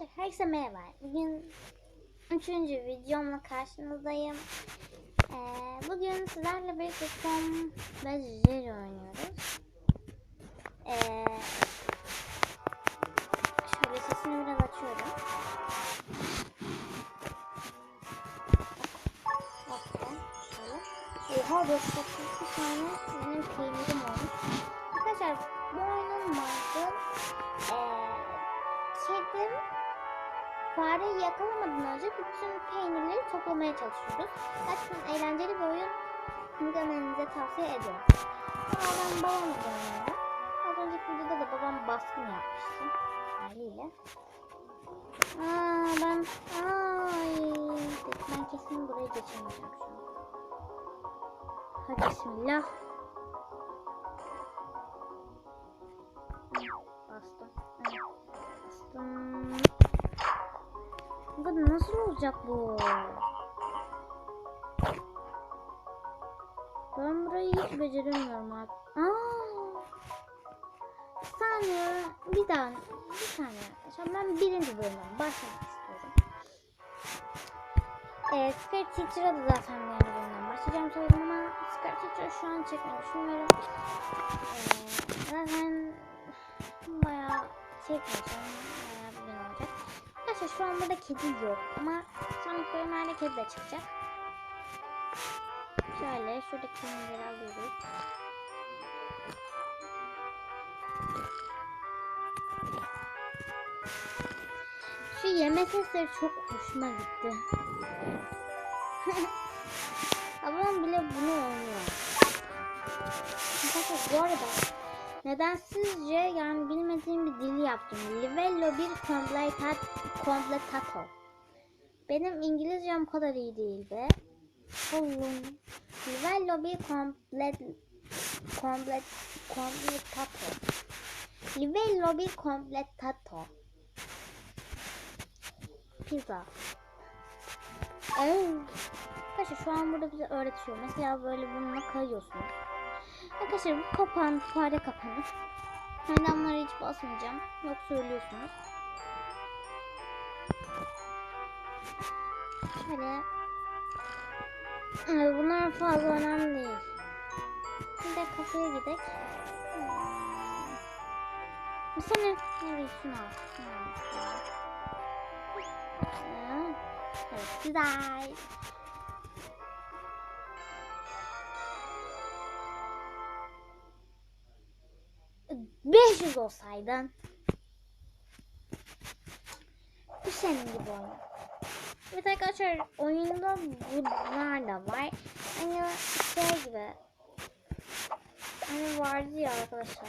Arkadaşlar herkese merhaba. Bugün üçüncü videomla karşınızdayım. Ee, bugün sizlerle birlikte Tom ve Jerry oynuyoruz. Ee, şöyle sesini biraz açıyorum. Oha 432 tane benim peynirim olmuş. Arkadaşlar bu oyunun mantığı ee, kedim fareyi yakalamadan önce bütün peynirleri toplamaya çalışıyoruz. Gerçekten eğlenceli bir oyun. Muhtemelen tavsiye ediyorum. Ben babamla da. Az önceki videoda da babam baskın yapmıştı. Haliyle. Aa ben ay ben kesin burayı geçemeyeceğim an. Hadi bismillah. Olacak bu? Ben burayı hiç beceremiyorum abi. Aa! Bir saniye. Bir tane. Bir saniye arkadaşlar. Ben birinci bölümden başlamak istiyorum. Ee, Skirt Teacher'a da zaten birinci bölümden başlayacağım söyledim ama Skirt Teacher şu an çekmeyi düşünmüyorum. Ee, zaten bayağı çekmeyeceğim. Bayağı bir şu an burada kedi yok ama sonraki bölümlerde kedi de çıkacak. Şöyle şuradaki kedileri alıyoruz. Şu yeme sesleri çok hoşuma gitti. Babam bile bunu oynuyor. Arkadaşlar bu arada nedensizce yani bilmediğim bir dili yaptım. Livello bir completat completato. Benim İngilizcem kadar iyi değil be. Oğlum. Livello bir komplet komplet completato. Livello bir completato. Pizza. Oh. Arkadaşlar şu an burada bize öğretiyor. Mesela böyle bununla kayıyorsunuz. Arkadaşlar bu kapan, fare kapanı. Adamlara hiç basmayacağım. Yok söylüyorsunuz. Şöyle. Evet, bunlar fazla önemli değil. Bir de kafeye gidelim. Evet şunu al. Şunu al. Hı. Evet güzel. Yüz olsaydın. Bu senin gibi oyun. Evet arkadaşlar oyunda bunlar da var. Hani şey gibi. Hani vardı ya arkadaşlar.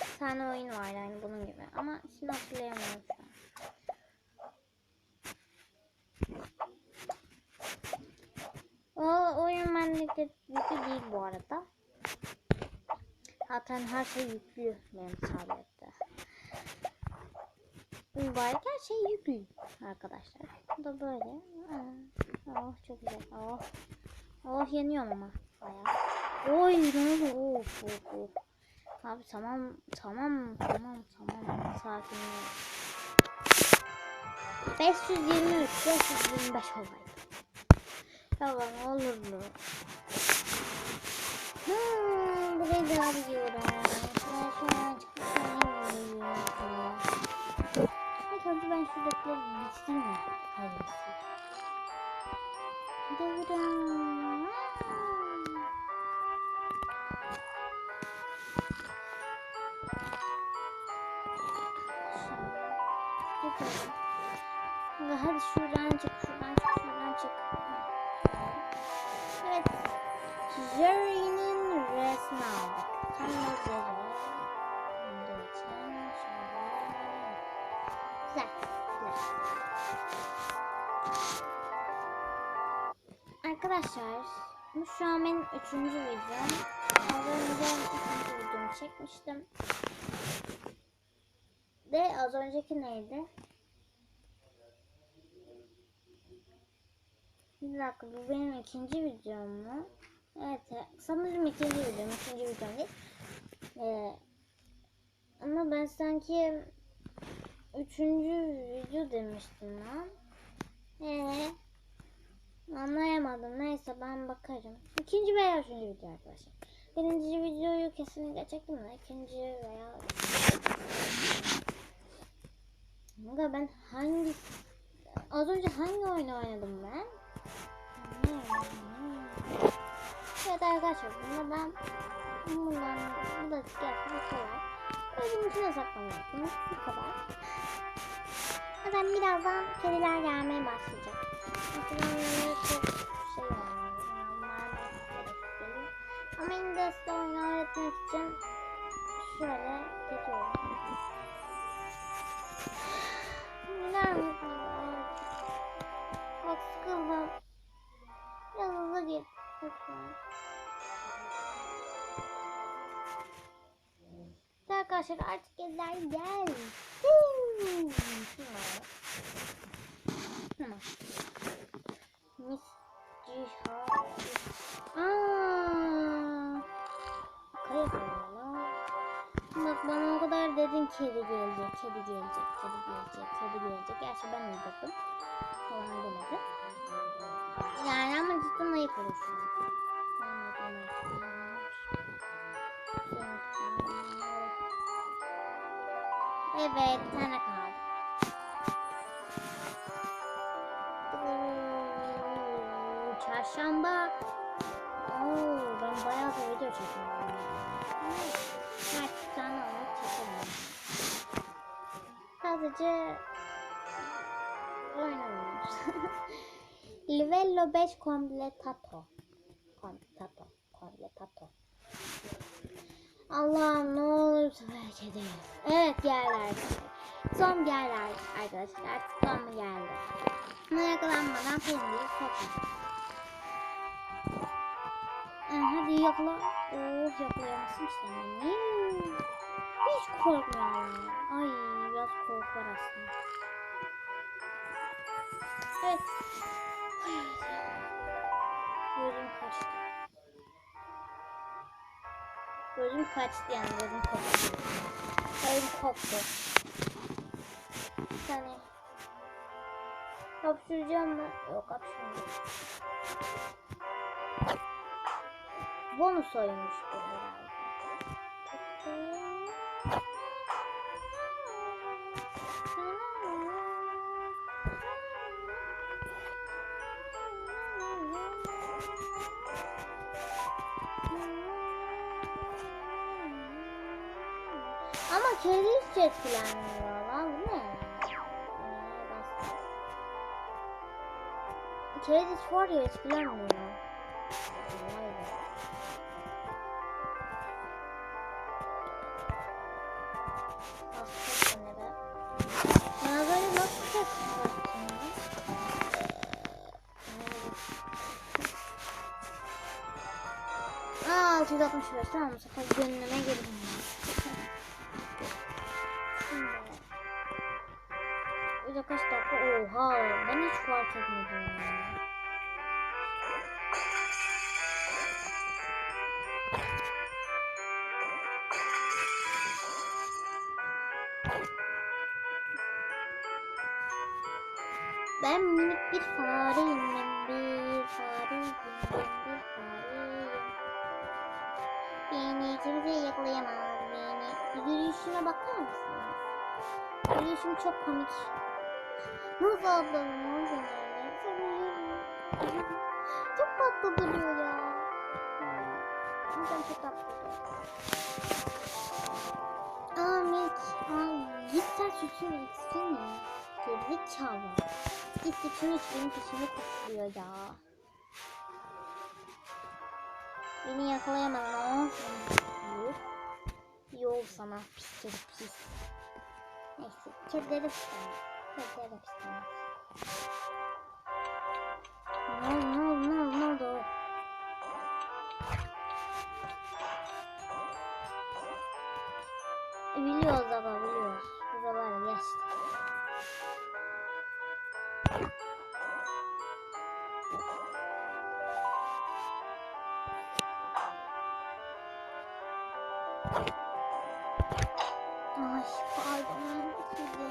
Bir tane oyun vardı hani bunun gibi. Ama şimdi hatırlayamıyorum şu an. O oyun bendeki yüklü değil bu arada. Zaten her şey yüklü benim tablette. Mübarek her şey yüklü arkadaşlar. Bu da böyle. Aa, Oh çok güzel. Oh. Oh yanıyorum ama. Bayağı. Oy ne oldu? Of of of. Abi tamam tamam tamam tamam sakin ol. 523 525 olaydı. Tamam olur mu? Hmm, burayı daha biliyorum. Ben an çıkmışım. İlk önce ben şuradakileri bitireyim mi? Hayır. Devran. Hadi Arkadaşlar bu şu an benim üçüncü videom. Az önce ikinci videomu çekmiştim. Ve az önceki neydi? Bir dakika bu benim ikinci videom mu? Evet sanırım ikinci videom. ikinci videom değil. Ee, ama ben sanki üçüncü video demiştim lan. Ee, anlayamadım. Neyse ben bakarım. İkinci veya üçüncü video arkadaşlar. Birinci videoyu kesinlikle çektim de ikinci veya Aga ben hangi az önce hangi oyunu oynadım ben? Hmm. Evet arkadaşlar bunda ben bundan bu da gerçekten kolay. Özüm içine saklanıyorum. Bu kadar. Zaten birazdan kediler gelmeye başlayacak. Ama yine de için şöyle geçiyorum. Gider misiniz? Bak sıkıldım. Biraz hızlı git. Lütfen. Arkadaşlar artık kediler gel. Tamam. Mis Ciha. Aaa. Bak bana o kadar dedin kedi gelecek, kedi gelecek, kedi gelecek, kedi gelecek. Gerçi ben uydurdum. Falan demedi. Yani ama cidden ayıp olur. Evet, bir tane kaldı. Çarşamba. Oo, ben bayağı da video çekiyorum. Her tane olarak çekelim. Sadece oynamıyoruz. Livello 5 completato. Completato. Completato. Allah'ım ne olursa belki edelim. Evet geldi Son geldi arkadaşlar. Artık son mu geldi? Buna yakalanmadan peyniri sokma. Ee, hadi yakala. Oh yakalayamazsın seni. Hiç korkmuyorum. Ay biraz korku var aslında. Evet. Gözüm kaçtı. Gözüm kaçtı yani gözüm koptu. Gözüm koptu. Bir saniye. Hapşıracağım mı? Yok hapşırmayacağım. Bonus oymuş bu. Ama kedi hiç etkilenmiyor lan bu ne? Kedi hiç var ya etkilenmiyor. 365 tamam mı? Zaten gönlüme girdim. Bir de kaç dakika? Oha! Ben hiç fark etmedim yani. Ben minik bir fareyim, ben bir fareyim, ben bir fareyim. Beni kimse yakalayamaz beni. Yürüyüşüme bakar mısınız? Yürüyüşüm çok komik. Nasıl atladım Çok tatlı duruyor ya. İnsan çok tatlı duruyor. Aa Milk. Git sen sütünü içsene. Gerizekalı. Git sütünü iç benim peşimi koşturuyor ya. Beni yakalayamaz. Yok. Yok sana pis kedi pis. Neyse kedileri pislemez. Kedileri pislemez. Ne oldu ne oldu ne oldu ne oldu? Biliyoruz ama Ay pardon. Kedi.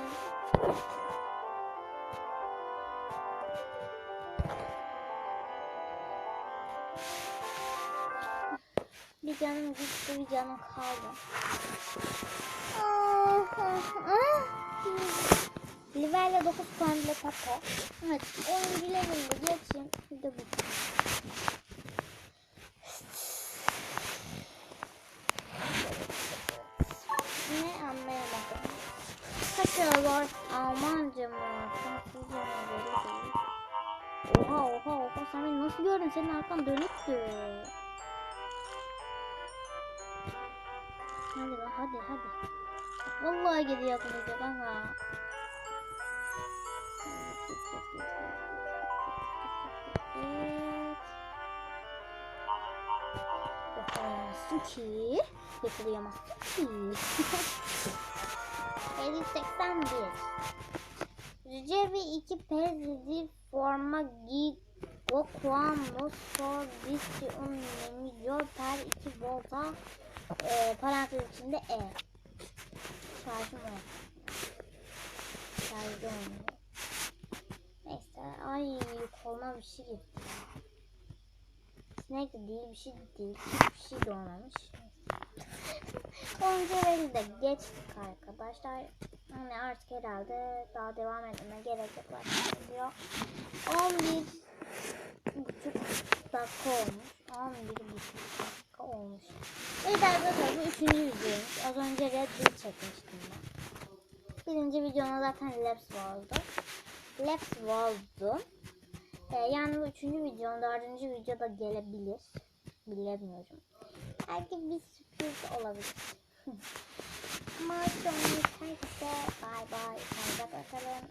Bir canım gitti, bir canım kaldı. Ah, ah, ah. Liverle 9 puan bile kaka. Evet, 10. level'de geçeyim. Bir de bu. Euro var? Almanca mı? Fransızca mı? Belli değil. Oha oha oha sen beni nasıl gördün? Senin arkan dönüktü. Hadi lan hadi hadi. Vallahi gidiyor kılıcı kanka. Yakalayamazsın ki. Yakalayamazsın ki. 781 Ricevi 2 pezzi forma gigo quando so visti un miglior per 2 volta e, parantez içinde e. Şarjım o. Şarjı olmuyor. Neyse ay koluma bir şey gitti. Sinek de değil bir şey de değil. Hiçbir şey de olmamış. Onca de geçtik arkadaşlar. Yani artık herhalde daha devam etmeme gerek yok. Zaten diyor. 11 buçuk dakika olmuş. 11 buçuk dakika olmuş. Evet arkadaşlar bu üçüncü videoymuş. Az önce Red Bull çekmiştim ben. Birinci videomda zaten Labs vardı. Labs vardı. Ee, yani bu üçüncü videom, dördüncü videoda gelebilir. Bilemiyorum. Belki bir sürpriz olabilir. Ama sonra herkese bay bay. Kendinize bakalım.